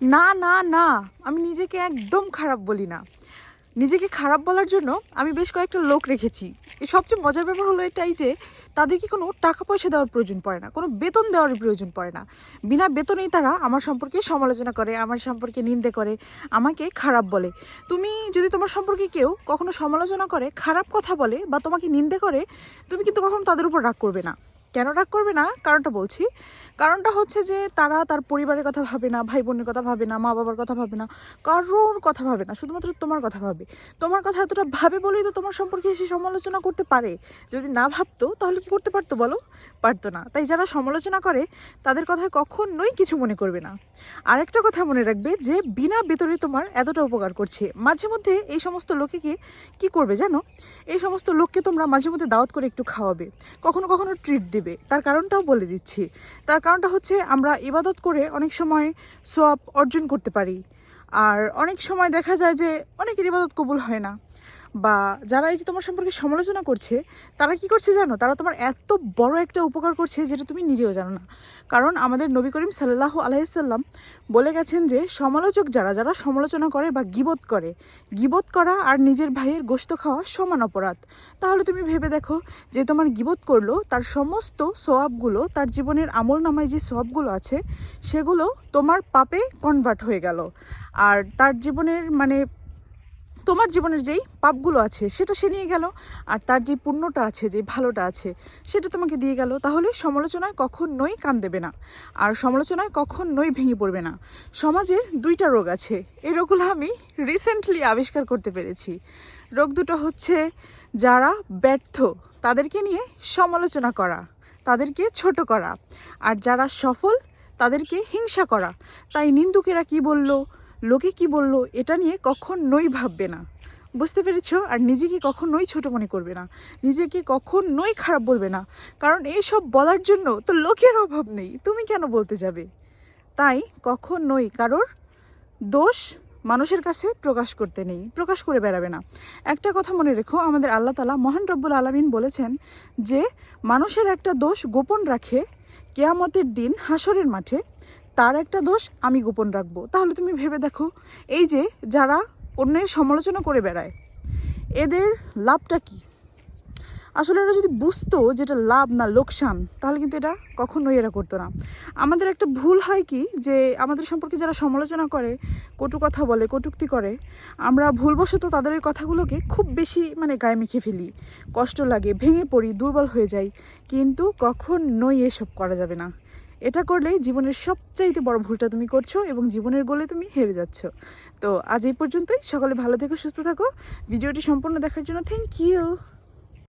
না না না, আমি নিজেকে একদম খারাপ বলি না। নিজেকে খারাপ বলার জন্য আমি বেশ কয়েকটা লোক রেখেছি। সবচেয়ে মজার ব্যাপার হলো এটাই যে, তাদেরকে কোনো টাকা পয়সা দেওয়ার প্রয়োজন পড়ে না, কোনো বেতন দেওয়ার প্রয়োজন পড়ে না। বিনা বেতনেই তারা আমার সম্পর্কে সমালোচনা করে, আমার সম্পর্কে নিন্দে করে, আমাকে খারাপ বলে। তুমি যদি তোমার সম্পর্কে কেউ কখনো সমালোচনা করে, খারাপ কথা বলে বা তোমাকে নিন্দে করে, তুমি কিন্তু কখনো তাদের উপর রাগ করবে না। কেন রাগ করবে না? কারণটা বলছি। কারণটা হচ্ছে যে তারা তার পরিবারের কথা ভাবে না ভাই বোনের কথা ভাবে না মা বাবার কথা ভাবে না, কারোর কথা ভাবে না, শুধুমাত্র তোমার কথা ভাবে। তোমার কথা এতটা ভাবে বলেই তো তোমার সম্পর্কে এসে সমালোচনা করতে পারে। যদি না ভাবতো, তাহলে কি করতে পারতো বলো? পারতো না। তাই যারা সমালোচনা করে, তাদের কথায় কখনোই কিছু মনে করবে না। আরেকটা কথা মনে রাখবে যে, বিনা বেতনে তোমার এতটা উপকার করছে। মাঝে মধ্যে এই সমস্ত লোকেকে কি করবে জানো? এই সমস্ত লোককে তোমরা মাঝে মধ্যে দাওয়াত করে একটু খাওয়াবে। কখনো কখনো ট্রিট দেবে। তার কারণটাও বলে দিচ্ছি। তার কারণটা হচ্ছে আমরা ইবাদত করে অনেক সময় সোয়াব অর্জন করতে পারি। আর অনেক সময় দেখা যায় যে অনেকের ইবাদত কবুল হয় না। বা যারা এই যে তোমার সম্পর্কে সমালোচনা করছে, তারা কি করছে জানো? তারা তোমার এত বড় একটা উপকার করছে যেটা তুমি নিজেও জানো না। কারণ আমাদের নবী করিম সাল্লাহ আলাইসাল্লাম বলে গেছেন যে, সমালোচক যারা যারা সমালোচনা করে বা গিবত করে, গিবত করা আর নিজের ভাইয়ের গোস্ত খাওয়া সমান অপরাধ। তাহলে তুমি ভেবে দেখো যে তোমার গিবত করল, তার সমস্ত সোয়াবগুলো, তার জীবনের আমল নামায় যে সোয়াবগুলো আছে, সেগুলো তোমার পাপে কনভার্ট হয়ে গেল। আর তার জীবনের মানে তোমার জীবনের যেই পাপগুলো আছে, সেটা সে নিয়ে গেল, আর তার যে পুণ্যটা আছে যে ভালোটা আছে, সেটা তোমাকে দিয়ে গেল, তাহলে সমালোচনায় কখনোই কান দেবে না। আর সমালোচনায় কখনোই ভেঙে পড়বে না। সমাজের দুইটা রোগ আছে, এই রোগগুলো আমি রিসেন্টলি আবিষ্কার করতে পেরেছি। রোগ দুটো হচ্ছে যারা ব্যর্থ, তাদেরকে নিয়ে সমালোচনা করা, তাদেরকে ছোট করা। আর যারা সফল, তাদেরকে হিংসা করা। তাই নিন্দুকেরা কি বলল? লোকে কি বলল, এটা নিয়ে কখনোই ভাববে না। বুঝতে পেরেছ? আর নিজেকে কখনোই ছোট মনে করবে না। নিজেকে কখনোই খারাপ বলবে না। কারণ এইসব বলার জন্য তো লোকের অভাব নেই। তুমি কেন বলতে যাবে? তাই কখনোই কারোর দোষ মানুষের কাছে প্রকাশ করতে নেই। প্রকাশ করে বেড়াবে না। একটা কথা মনে রেখো, আমাদের আল্লাহ তালা মহান রব্বুল আলমিন বলেছেন যে, মানুষের একটা দোষ গোপন রাখে কেয়ামতের দিন হাসরের মাঠে। তার একটা দোষ আমি গোপন রাখব। তাহলে তুমি ভেবে দেখো, এই যে যারা অন্যের সমালোচনা করে বেড়ায়, এদের লাভটা কি? আসলে এরা যদি বুঝতো যেটা লাভ না লোকসান, তাহলে কিন্তু এটা কখনোই এরা করতো না। আমাদের একটা ভুল হয় কি? যে আমাদের সম্পর্কে যারা সমালোচনা করে, কটু কথা বলে, কটুক্তি করে, আমরা ভুলবশত তাদের ওই কথাগুলোকে খুব বেশি মানে গায়ে মেখে ফেলি। কষ্ট লাগে, ভেঙে পড়ি, দুর্বল হয়ে যাই। কিন্তু কখনোই এসব করা যাবে না। এটা করলে জীবনের সবচাইতে বড় ভুলটা তুমি করছ এবং জীবনের গোলে তুমি হেরে যাচ্ছ। তো আজ এই পর্যন্তই। সকলে ভালো থেকো, সুস্থ থাকো। ভিডিওটি সম্পূর্ণ দেখার জন্য থ্যাংক ইউ